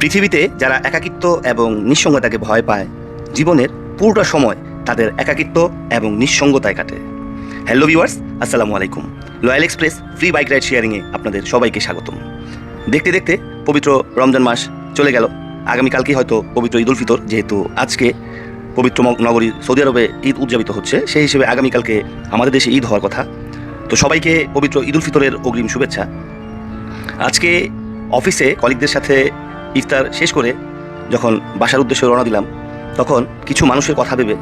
পৃথিবীতে যারা একাকিত্ব এবং নিঃসঙ্গতাকে ভয় পায়, জীবনের পুরোটা সময় তাদের একাকিত্ব এবং নিঃসঙ্গতায় কাটে। হ্যালো ভিউয়ার্স আসসালামু আলাইকুম। Loyal express free bike ride শেয়ারিংয়ে আপনাদের সবাইকে স্বাগতম। দেখতে দেখতে পবিত্র রমজান মাস চলে গেল। আগামীকালকে হয়তো পবিত্র ঈদ উল ফিতর, যেহেতু আজকে পবিত্র নগরী সৌদি আরবে ঈদ উদযাপিত হচ্ছে, সেই হিসেবে আগামীকালকে আমাদের দেশে ঈদ হওয়ার কথা। তো সবাইকে পবিত্র ঈদ উল ফিতরের অগ্রিম শুভেচ্ছা। আজকে অফিসে কলিগদের সাথে ইফতার শেষ করে যখন বাসার উদ্দেশ্যে রওনা দিলাম, তখন কিছু মানুষের কথা ভেবে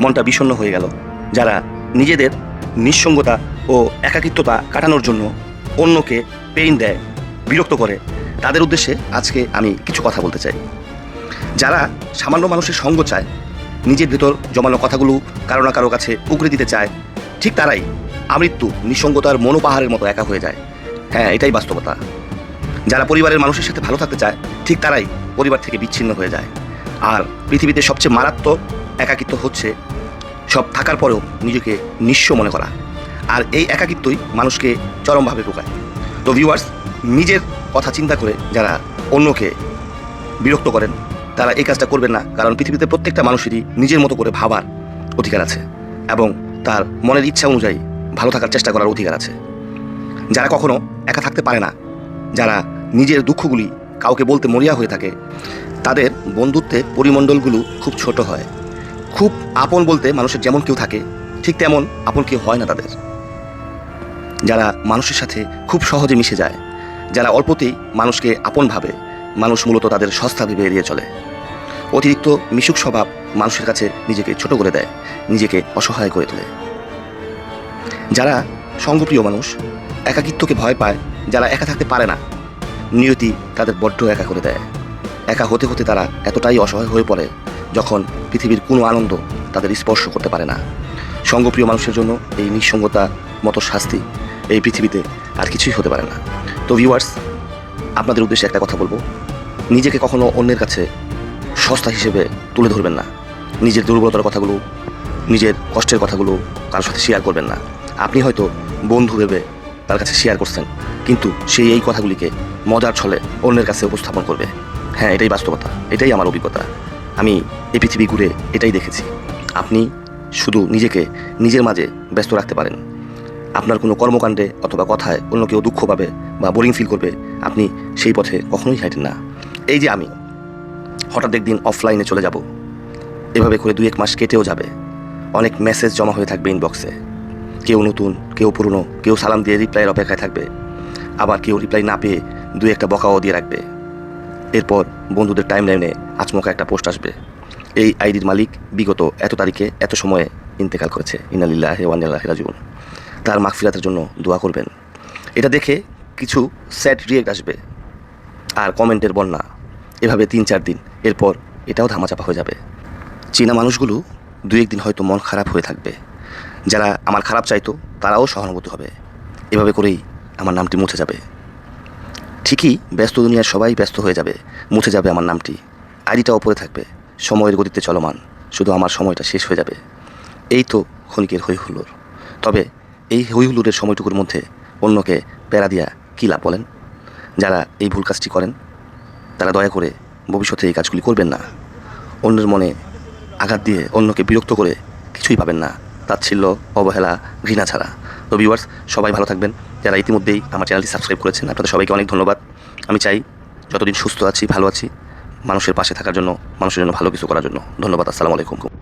মনটা বিষণ্ণ হয়ে গেল, যারা নিজেদের নিঃসঙ্গতা ও একাকিত্বতা কাটানোর জন্য অন্যকে পেইন দেয়, বিরক্ত করে, তাদের উদ্দেশ্যে আজকে আমি কিছু কথা বলতে চাই। যারা সামান্য মানুষের সঙ্গ চায়, নিজের ভেতর জমানো কথাগুলো কারও না কারও কাছে উগরে দিতে চায়, ঠিক তারাই আমৃত্যু নিঃসঙ্গতার মনোপাহাড়ের মতো একা হয়ে যায়। হ্যাঁ এটাই বাস্তবতা। যারা পরিবারের মানুষের সাথে ভালো থাকতে চায়, ঠিক তারাই পরিবার থেকে বিচ্ছিন্ন হয়ে যায়। আর পৃথিবীতে সবচেয়ে মারাত্মক একাকিত্ব হচ্ছে সব থাকার পরেও নিজেকে নিঃস্ব মনে করা। আর এই একাকিত্বই মানুষকে চরমভাবে পোকায় তো ভিউয়ার্স নিজের কথা চিন্তা করে যারা অন্যকে বিরক্ত করেন, তারা এই কাজটা করবেন না, কারণ পৃথিবীতে প্রত্যেকটা মানুষেরই নিজের মতো করে ভাবার অধিকার আছে এবং তার মনের ইচ্ছা অনুযায়ী ভালো থাকার চেষ্টা করার অধিকার আছে। যারা কখনো একা থাকতে পারে না, যারা নিজের দুঃখগুলি কাউকে বলতে মরিয়া হয়ে থাকে। তাদের বন্ধুত্বের পরিমণ্ডলগুলো খুব ছোট হয়। খুব আপন বলতে মানুষের যেমন কেউ থাকে, ঠিক তেমন আপন কেউ হয় না তাদের। যারা মানুষের সাথে খুব সহজে মিশে যায়, যারা অল্পতেই মানুষকে আপন ভাবে, মানুষ মূলত তাদের সস্তা ভেবে এড়িয়ে চলে। অতিরিক্ত মিশুক স্বভাব মানুষের কাছে নিজেকে ছোট করে দেয়, নিজেকে অসহায় করে তোলে। যারা সঙ্গপ্রিয় মানুষ, একাকিত্বকে ভয় পায়, যারা একা থাকতে পারে না নিয়তি তাদের বড্ড একা করে দেয়। একা হতে হতে তারা এতটাই অসহায় হয়ে পড়ে যখন পৃথিবীর কোনো আনন্দ তাদের স্পর্শ করতে পারে না। সঙ্গপ্রিয় মানুষের জন্য এই নিঃসঙ্গতা মতো শাস্তি এই পৃথিবীতে আর কিছুই হতে পারে না। তো ভিউয়ার্স আপনাদের উদ্দেশ্যে একটা কথা বলব। নিজেকে কখনো অন্যের কাছে সস্তা হিসেবে তুলে ধরবেন না। নিজের দুর্বলতার কথাগুলো, নিজের কষ্টের কথাগুলো কারোর সাথে শেয়ার করবেন না। আপনি হয়তো বন্ধু ভেবে তার কাছে শেয়ার করছেন। কিন্তু সেই এই কথাগুলিকে মজার ছলে অন্যের কাছে উপস্থাপন করবে। হ্যাঁ এটাই বাস্তবতা, এটাই আমার অভিজ্ঞতা। আমি এই পৃথিবী ঘুরে এটাই দেখেছি। আপনি শুধু নিজেকে নিজের মাঝে ব্যস্ত রাখতে পারেন। আপনার কোনো কর্মকাণ্ডে অথবা কথায় অন্য কেউ দুঃখ পাবে বা বোরিং ফিল করবে, আপনি সেই পথে কখনোই হাঁটেন না। এই যে আমি, হঠাৎ একদিন অফলাইনে চলে যাব। এভাবে করে দুই এক মাস কেটেও যাবে। অনেক মেসেজ জমা হয়ে থাকবে ইনবক্সে কেউ নতুন, কেউ পুরনো, কেউ সালাম দিয়ে রিপ্লাইয়ের অপেক্ষায় থাকবে। আবার কেউ রিপ্লাই না পেয়ে দুই একটা বকাও দিয়ে রাখবে। এরপর বন্ধুদের টাইম লাইনে আচমকা একটা পোস্ট আসবে। এই আইডির মালিক বিগত এত তারিখে এত সময়ে ইন্তেকাল করেছে। ইনালিল্লাহ ওয়ানিল্লাহ রাজুন তার মাগফিরাতের জন্য দোয়া করবেন। এটা দেখে কিছু স্যাড রিয়েক্ট আসবে। আর কমেন্টের বন্যা। এভাবে তিন চার দিন। এরপর এটাও ধামাচাপা হয়ে যাবে। চীনা মানুষগুলো দু একদিন হয়তো মন খারাপ হয়ে থাকবে। যারা আমার খারাপ চাইতো, তারাও সহানুভূতি হবে। এভাবে করেই আমার নামটি মুছে যাবে। ঠিকই ব্যস্ত দুনিয়ার সবাই ব্যস্ত হয়ে যাবে, মুছে যাবে আমার নামটি। আইডিটা ওপরে থাকবে, সময়ের গতিতে চলমান, শুধু আমার সময়টা শেষ হয়ে যাবে। এই তো ক্ষণিকের হই হুল্লোড় তবে এই হই হুল্লোড়ের সময়টুকুর মধ্যে অন্যকে প্যারা দিয়া কী লাভ বলেন? যারা এই ভুল কাজটি করেন, তারা দয়া করে ভবিষ্যতে এই কাজগুলি করবেন না। অন্যের মনে আঘাত দিয়ে অন্যকে বিরক্ত করে কিছুই পাবেন না। তাচ্ছিল্য অবহেলা, ঘৃণা ছাড়া। তো ভিউয়ার্স সবাই ভালো থাকবেন। যারা ইতিমধ্যেই আমার চ্যানেলটি সাবস্ক্রাইব করেছেন, আপনাদের সবাইকে অনেক ধন্যবাদ। আমি চাই যতদিন সুস্থ আছি, ভালো আছি, মানুষের পাশে থাকার জন্য, মানুষের জন্য ভালো কিছু করার জন্য। ধন্যবাদ, আসসালামু আলাইকুম।